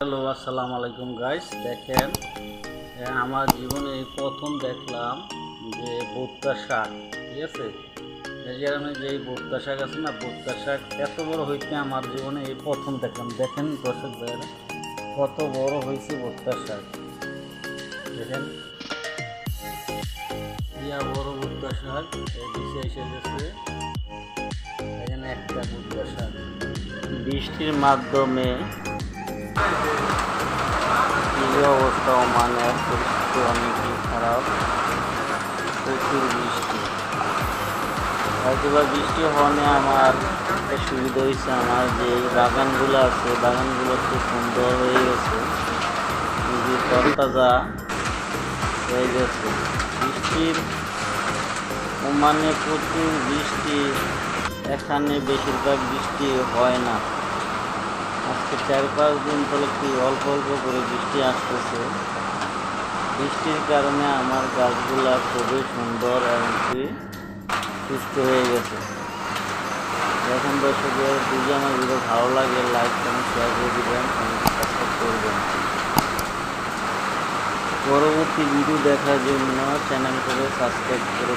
Hello আসসালামু আলাইকুম guys দেখেন এ, আমার জীবনে প্রথম দেখলাম যে ভুট্টা শাক ঠিক আছে? আমি যে ভুট্টা শাক আছে না ভুট্টা শাক এত বড় হইতে আমার জীবনে এই প্রথম দেখলাম। দেখেন দর্শক ভাইয়েরা কত বড় হয়েছে ভুট্টা শাক। দেখেন। ইয়া বড় ভুট্টা শাক দিকে এসে গেছে। এখানে একটা ভুট্টা শাক। বৃষ্টির মাধ্যমে এই অবস্থা ওমানের পরিস্থিতি অনেকই খারাপ। প্রচুর বৃষ্টি। হয়তো বা বৃষ্টি হওয়ানে আমার সুবিধা হয়েছে আমার যে বাগানগুলো আছে, বাগানগুলো খুব সুন্দর হয়ে গেছে। খুবই তরতাজা হয়ে গেছে। বৃষ্টির ওমানে প্রচুর বৃষ্টি, এখানে বেশিরভাগ বৃষ্টি হয় না। আজকে চার পাঁচ দিন ধরে কি অল্প অল্প করে বৃষ্টি আসতেছে। বৃষ্টির কারণে আমার গাছগুলো খুবই সুন্দর এবং কি সুস্থ হয়ে গেছে। এখন দর্শকের যদি আমার ভিডিও ভালো লাগে লাইক কমেন্ট শেয়ার করে দিবেন সাবস্ক্রাইব করবেন পরবর্তী ভিডিও দেখার জন্য চ্যানেল করে সাবস্ক্রাইব করে